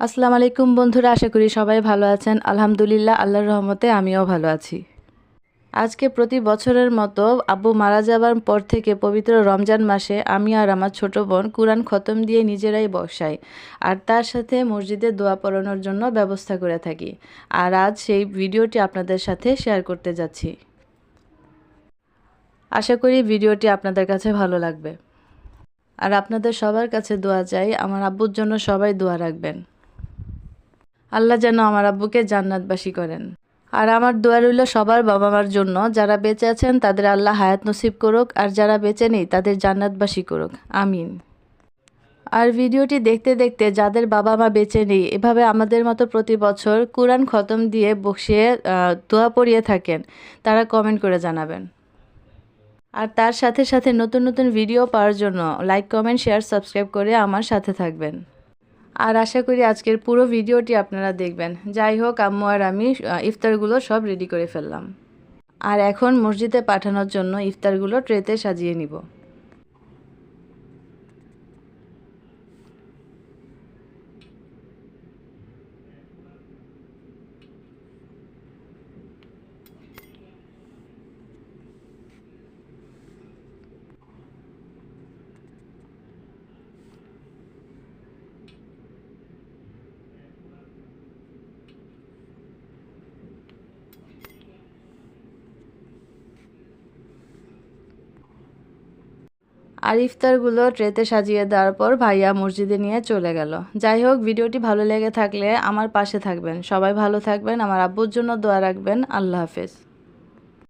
আসসালামু আলাইকুম বন্ধুরা, আশা করি সবাই ভালো আছেন। আলহামদুলিল্লাহ, আল্লাহর রহমতে আমিও ভালো আছি। আজকে প্রতি বছরের মতো আব্বু মারা যাবার পর থেকে পবিত্র রমজান মাসে আমি আর আমার ছোট বোন কুরআন খতম দিয়ে নিজেরাই বসাই আর তার সাথে মসজিদে দোয়া পড়ানোর জন্য ব্যবস্থা করে থাকি। আর আজ সেই ভিডিওটি আপনাদের সাথে শেয়ার করতে যাচ্ছি। আশা করি ভিডিওটি আপনাদের কাছে ভালো লাগবে। আর আপনাদের সবার কাছে দোয়া চাই, আমার আব্বুর জন্য সবাই দোয়া রাখবেন। আল্লাহ যেন আমার আব্বুকে জান্নাতবাসী করেন। আর আমার দোয়া রইল সবার বাবা মার জন্য, যারা বেঁচে আছেন তাদের আল্লাহ হায়াত নসিব করুক, আর যারা বেঁচে নেই তাদের জান্নাতবাসী করুক। আমিন। আর ভিডিওটি দেখতে দেখতে যাদের বাবা মা বেঁচে নেই, এভাবে আমাদের মতো প্রতি বছর কোরআন খতম দিয়ে বসিয়ে দোয়া পড়িয়ে থাকেন, তারা কমেন্ট করে জানাবেন। আর তার সাথে সাথে নতুন নতুন ভিডিও পাওয়ার জন্য লাইক, কমেন্ট, শেয়ার, সাবস্ক্রাইব করে আমার সাথে থাকবেন। আর আশা করি আজকের পুরো ভিডিওটি আপনারা দেখবেন। যাই হোক, আম্মু আর আমি ইফতারগুলো সব রেডি করে ফেললাম। আর এখন মসজিদে পাঠানোর জন্য ইফতারগুলো ট্রেতে সাজিয়ে নিব। আর ইফতারগুলো ট্রেতে সাজিয়ে দেওয়ার পর ভাইয়া মসজিদে নিয়ে চলে গেল। যাই হোক, ভিডিওটি ভালো লেগে থাকলে আমার পাশে থাকবেন। সবাই ভালো থাকবেন। আমার আব্বুর জন্য দোয়া রাখবেন। আল্লাহ হাফেজ।